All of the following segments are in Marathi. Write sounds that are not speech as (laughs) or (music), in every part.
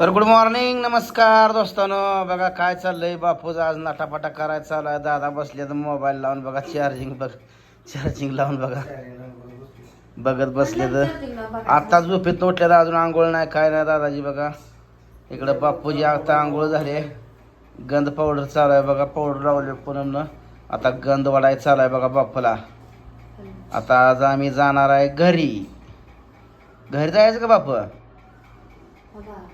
तर गुड मॉर्निंग नमस्कार दोस्तानो. बघा काय चाललंय बापूज आज नाटापाटा करायचा चालू आहे. दादा बसले तर मोबाईल लावून. बघा चार्जिंग बघ चार्जिंग लावून बघा. बघत बसले तर आत्ताच झोपेत उठले तर अजून आंघोळ नाही काय नाही दादाजी बघा. इकडं बापूजी आता आंघोळ झाले गंध पावडर चालू आहे. बघा पावडर लावले पूनम आता गंध वाढाय चालू आहे बघा बापूला. आता आज आम्ही जाणार आहे घरी. घरी जायचं का बापू? हो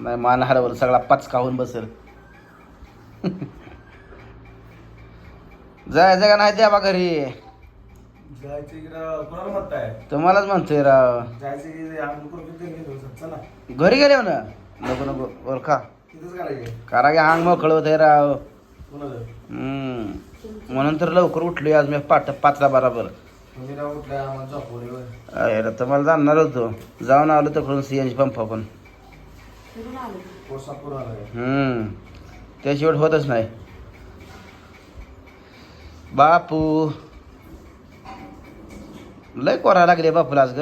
नाही मान हरवलं सगळा पचका होऊन बसेल. जायचं का नाही द्या बा घरी? तुम्हालाच म्हणतोय राव. घरी गेले ना नको नको ओळखा. तिथंच करायचे करा की अंग मोकळ होतंय राव. हम्म. म्हणून तर लवकर उठलोय आज मी पाठ पाचला बराबर. अरे तर मला जाणार होतो. जाऊन आलो तर सी एन जी पंपा पण. पोसा पूर्ण आला हम्म. त्याशिवाय होतच नाही. बापू. लय कोरा लागले बापूला आज ग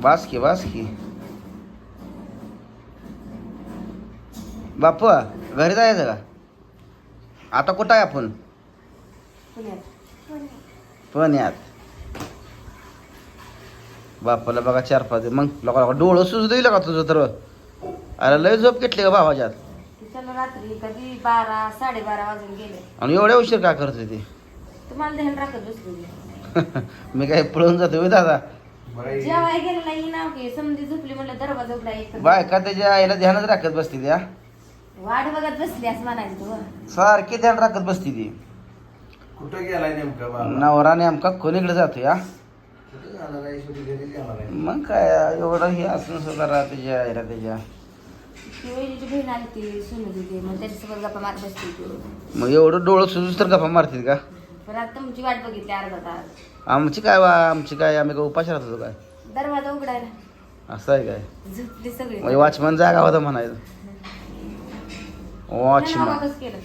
बास की बास की बापू घरी जायचं का? आता कुठं आहे आपण? पुण्यात. बापाला बघा चार पाच मग लोका लोका डोळं सुचू देईल का तुझं तर? अरे लय झोप घेतली का भावाच्यात? रात्री कधी बारा साडेबारा वाजून गेले. आणि एवढ्या उशीर का करतोय ते? तुम्हाला ध्यान राखत बसलो (laughs) मी. काय पळून जातो होय दादा? जेवाय गेलं नाही नाव की समधी झोपली म्हणलं दरवाजा उघडा एक बायका त्याच्या आईला ध्यानच राखत बसती त्या वाट बघत बसली असं म्हणायचं तू सारखी ध्यान राखत बसती ती. कुठं गेलाय नेमका बाबा? नवरा नेमका कोणीकडे जातो या मग काय एवढं हे असून सुद्धा त्याच्या आईला त्याच्या बहीण आली ती मग त्याच्यासोबत गप्पा मारत बसली ती. मग एवढं डोळं सुजूच तर गप्पा मारतील का? पण आता तुमची वाट बघितली अर्धा तास. आमची काय वा आमची काय आम्ही काय उपाशी राहत होतो काय? दरवाजा उघडायला. असं आहे काय? झोपली सगळी. म्हणजे वॉचमन जागा होता म्हणायचं. त्यानं वॉचमन. आवाजच केलं.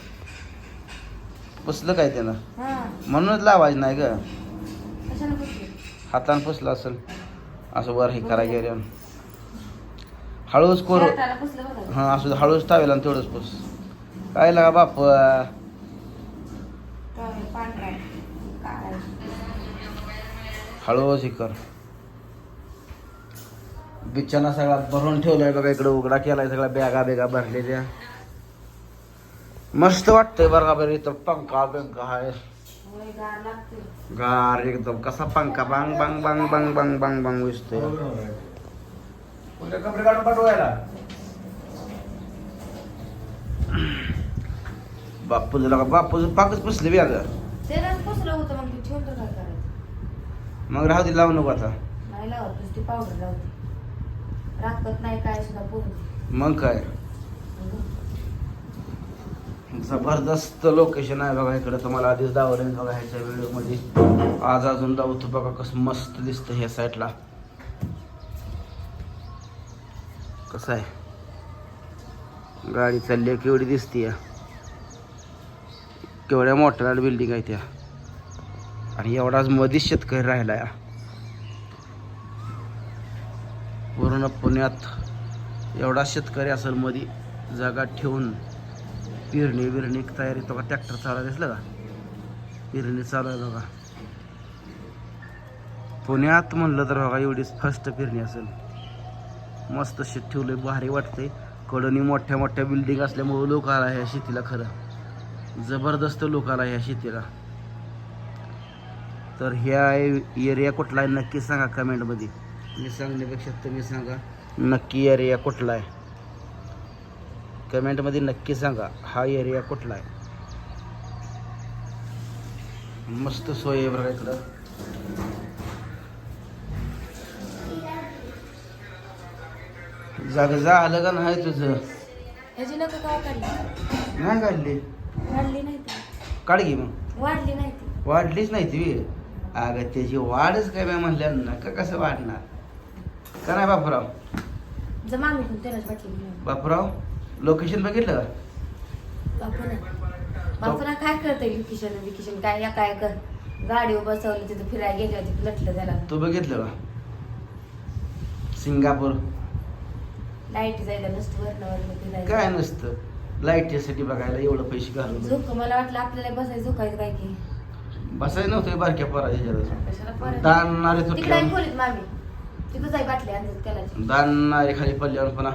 पुसलं काय त्यानं? हा. म्हणूनच लावायचं नाही ग. कशाला हातानं पुसलं असेल असं वर हे करा गेल्या हळूच कोर हा असं हळूच टावेल आणि तेवढंच पुस काय लागा बाप हळूच हे कर. बिछाना सगळा भरून ठेवलाय बघा इकडे उघडा केलाय सगळ्या बॅगा बेगा भरलेल्या. मस्त वाटतंय बघा बरं इथं पंखा बिंका आहे. गार लागते. गार एकदम. कसा पंखा? बांग बांग बांग बांग बांग बांग बांग दिसतोय. कुठे कपडे काढून पाठवायला? बापूचं लगा बापूचं पाकच पुसले बी अगं मग काय मग राहू दे लावू नको आता. नाही लावत नुसती पावडर लावते राखत नाही काय सुद्धा पूर्ण मग काय जबरदस्त लोकेशन आहे बघा इकडे. तुम्हाला आधीच दावरेल बघा ह्याच्या व्हिडिओमध्ये. आज अजून दावतो बघा कसं मस्त दिसतं ह्या साईडला कसं आहे? गाडी चालली आहे केवढी दिसते केवढ्या मोठ्या बिल्डिंग आहे त्या. आणि एवढाच मधीच शेतकरी राहिला या. पूर्ण पुण्यात एवढा शेतकरी असेल मध्ये जागा ठेवून पेरणी बिरणी तयारी तो का ट्रॅक्टर चालू दिसलं का? पेरणी चालू आहे बघा. पुण्यात म्हणलं तर बघा एवढीच फर्स्ट पेरणी असेल. मस्त शेत ठेवलंय भारी वाटतंय. कडनी मोठ्या मोठ्या बिल्डिंग असल्यामुळे लोक आला ह्या शेतीला खरं. जबरदस्त लोक आला ह्या शेतीला. तर ह्या एरिया कुठला आहे नक्की सांगा कमेंटमध्ये मी सांगण्यापेक्षा तुम्ही सांगा. नक्की एरिया कुठला आहे? कमेंटमध्ये नक्की सांगा हा एरिया कुठला आहे? मस्त सोय आहे बघा इकडं. जाग जा आलं का नाही तुझं? ह्याची नको का काढली? नाही काढली. वाढली नाही ती. काढ घे मग. वाढली नाही ती. वाढलीच नाही ती. अगं त्याची वाढच काय मी म्हणल्या नका कसं वाढणार? का नाही बापराव. जमा मी पण त्यालाच वाटली घेऊन. बापराव लोकेशन बघितलं? का बापून काय करते विकिशन विकिशन काय या काय कर? गाडीवर बसवलं तिथं फिरायला गेले होते लटलं त्याला. तू बघितलं का? सिंगापूर. लाइट जायला नसतं काय नसतं? लाईटीसाठी बघायला एवढं पैसे घालून झोक मला वाटलं आपल्याला बसायचं झोकायचं काय की. बसायचं नव्हतं बारक्या पोराच्या कशाला परत तिकडे खोलीत मामी. तिथं जाई बाटली आणतात त्याला. दानणारे खाली पडल्यावर पुन्हा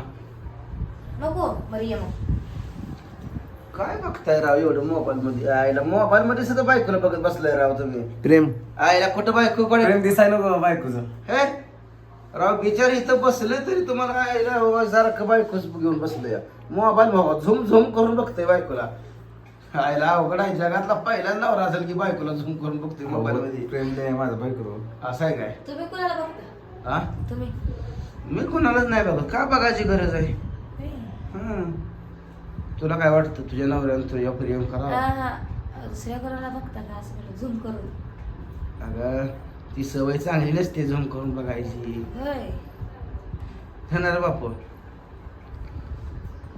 नको बरं मग. काय बघताय राव एवढं मोबाईल मध्ये आयला मोबाईल मध्ये सुद्धा बायकोला बघत बसलाय राव तुम्ही. प्रेम. आयला कुठं बायको प्रेम पडेल दिसाय नको बायकोचं. हे? राव बिचार इथं बसले तरी तुम्हाला आयला सारखं बायकोच घेऊन बसलंय. मोबाईल बाबा झुम झुम करून बघतोय बायकोला. आयला अवघड आहे जगातला पहिला नवरा असेल की बायकोला झुम करून बघतोय मोबाईल मध्ये प्रेम नाही माझं बायको असं आहे काय? तुम्ही कुणाला बघता? हा? तुम्ही. मी कोणालाच नाही बघत. का बघायची गरज आहे. तुला काय वाटतं? तुझ्या नवऱ्यानं तुझ्या प्रेम हा करा हा दुसऱ्या कोणाला बघता का असं झूम करून. अगं ती सवय चांगली नसते झुम करून बघायची. होय. है ना रे बापू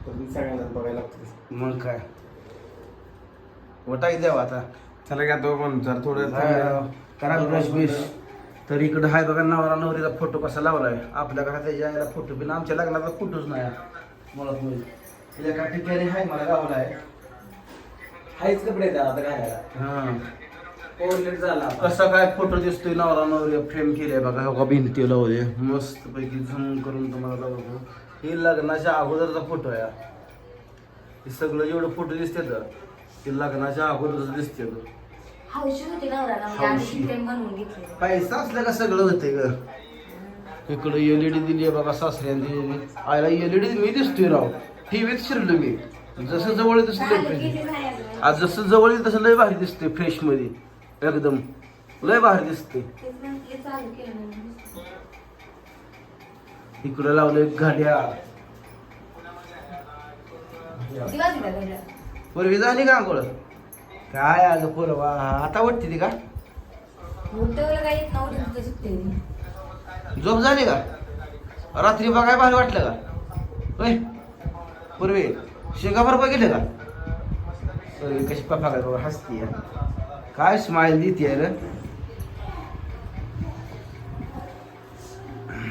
सगळ्यांना बघायला लागतं मग काय? वटाई द्यावा आता. चला घ्या तो पण जर थोडं करा ब्रश बिश तर इकडं हाय बघा नवरा नवरीचा फोटो कसा लावलाय? आपल्या घरात त्याच्या आईला फोटो बिन आमच्या लग्नाचा फोटोच नाही. मुळात म्हणजे एका ठिकाणी हाय मला गावलाय हायच कपडे द्या आता काय हा. ओव्हरलेट झाला कसा काय फोटो दिसतोय नवरा नवरी फ्रेम केले बघा हो का भिंती लावले मस्त पैकी झूम करून तुम्हाला दाखवतो ही लग्नाच्या अगोदरचा फोटो आहे हा. हे सगळं जेवढं फोटो दिसते तर ते लग्नाच्या अगोदरच दिसते हौशी होती आणि हौशी. प्रेम बनवून घेतले पैसा असल्या का सगळं होतंय ग? इकडं एल ई डी दिली आहे बघा सासऱ्याने. एल ई डी मी दिसतोय राव. टीव्हीत शिरलो मी. जसं जवळ तसं आज जसं जवळ येईल तसं लय भारी दिसतोय फ्रेशमध्ये एकदम. लय भारी दिसते तेच म्हंटले चालू इकडं लावलंय घड्या. किती पूर्वी झाली का आंघोळ काय अगं पोरवा आता वाटते ती का? झोप झाली का? रात्री बघाय भारी वाटलं का? होय? पूर्वी शेंगाभर बघितलं का? पूर्वी कशी पफा काय बघा हसती काय स्माइल देते रे.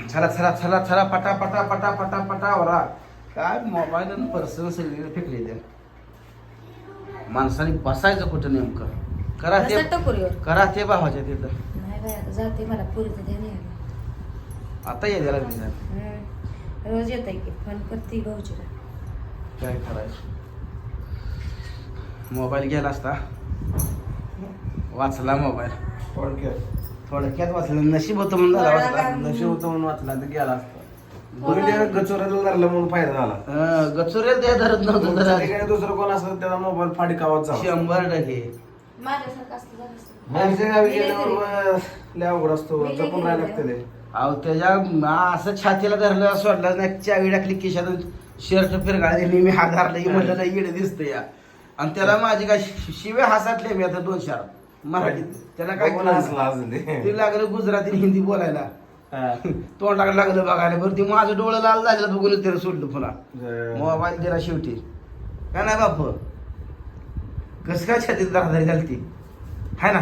चला चला चला चला पटा पटा पटा पटा पटा वरा. काय मोबाईल आणि पर्सन सगळीकडे फेकले ते माणसाने बसायचं कुठं नेमकं? करा ते. करा ते भावाच्या तिथं. जाते मला आहे. आता लागली ना. हम्म. रोज येत की फोन करते भाऊजीला काय करायचं? मोबाईल गेला असता. वाचला मोबाईल. थोडक्यात. थोडक्यात वाचला. नशीब होतं म्हणून झाला वाचला. नशीब होतं म्हणून वाचला तर गेला असता. ते गचोऱ्याला धरलं म्हणून फायदा झाला. अं, गचुरेल ते धरत नव्हतं तर. ठिकाणी दुसरं कोण असतं त्याचा मोबाईल फाडी कावात जावा. शंभर टक्के. माझ्यासारखं झालं असतं. गावी गेल्यावर. मग लय अवघड असतो जपून राहायला लागतं ते. अहो त्याच्या असं छातीला धरलं सोडलं नाही चावी टाकली खिशातून शर्ट फिरगाळले मी मी हात धरला की म्हटलं नाही येडे दिसतं या. आणि त्याला माझी काय शि- शिवे हसाटले मी आता दोन चार मराठीत. त्याला काय ते. ते लागलं गुजराती हिंदी बोलायला. हा. तोंडाकडे लागलं बघायला. बरं ती माझं डोळं लाल झालेलं बघून त्याला सोडलं पुन्हा. मोबाईल दिला शेवटी. काय नाही बाप. कस काय छातीत दरादरी झाली हाय ना?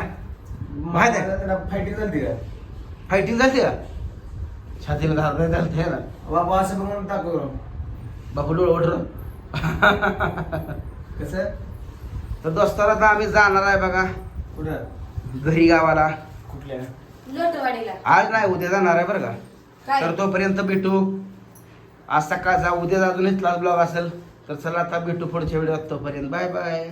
माहिती आहे? त्याला फायटिंग झाली का? फायटिंग झाली का? छातीला दरादरी झाली आहे ना बाबा असं बघून टाकू बापू डोळं उठलं कसं? तर दोस्ताला तर आम्ही जाणार आहे बघा. कुठं? घरी गावाला. कुठल्या? लोटवाडीला. आज नाही उद्या जाणार आहे बरं का? तर तोपर्यंत भेटू. आज सकाळचा उद्या अजून इथलाच ब्लॉग असेल. तर चला आता भेटू पुढच्या व्हिडिओत. तोपर्यंत बाय बाय.